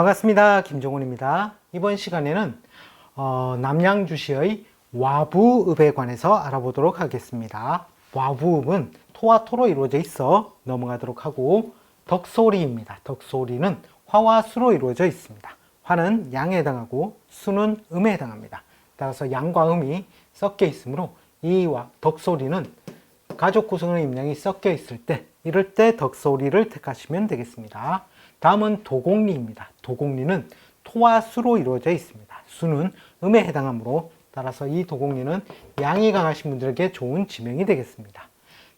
반갑습니다. 김종훈입니다. 이번 시간에는 어, 남양주시의 와부읍에 관해서 알아보도록 하겠습니다. 와부읍은 토와 토로 이루어져 있어 넘어가도록 하고 덕소리입니다. 덕소리는 화와 수로 이루어져 있습니다. 화는 양에 해당하고 수는 음에 해당합니다. 따라서 양과 음이 섞여 있으므로 이 와- 덕소리는 가족 구성의 음량이 섞여 있을 때 이럴 때 덕소리를 택하시면 되겠습니다. 다음은 도곡리입니다. 도곡리는 토와 수로 이루어져 있습니다. 수는 음에 해당하므로 따라서 이 도곡리는 양이 강하신 분들에게 좋은 지명이 되겠습니다.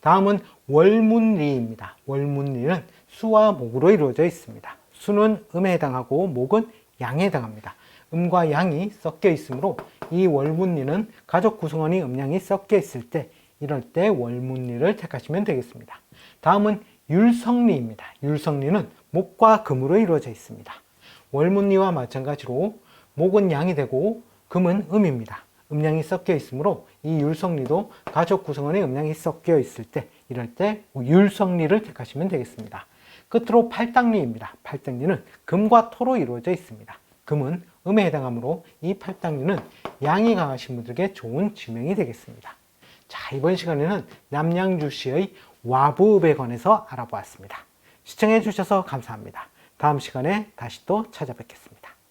다음은 월문리입니다. 월문리는 수와 목으로 이루어져 있습니다. 수는 음에 해당하고 목은 양에 해당합니다. 음과 양이 섞여 있으므로 이 월문리는 가족 구성원이 음양이 섞여 있을 때 이럴 때 월문리를 택하시면 되겠습니다. 다음은 율성리입니다. 율성리는 목과 금으로 이루어져 있습니다. 월문리와 마찬가지로 목은 양이 되고 금은 음입니다. 음양이 섞여 있으므로 이 율성리도 가족 구성원의 음양이 섞여 있을 때 이럴 때 율성리를 택하시면 되겠습니다. 끝으로 팔당리입니다. 팔당리는 금과 토로 이루어져 있습니다. 금은 음에 해당하므로 이 팔당리는 양이 강하신 분들에게 좋은 지명이 되겠습니다. 자, 이번 시간에는 남양주시의 와부읍에 관해서 알아보았습니다. 시청해 주셔서 감사합니다. 다음 시간에 다시 또 찾아뵙겠습니다.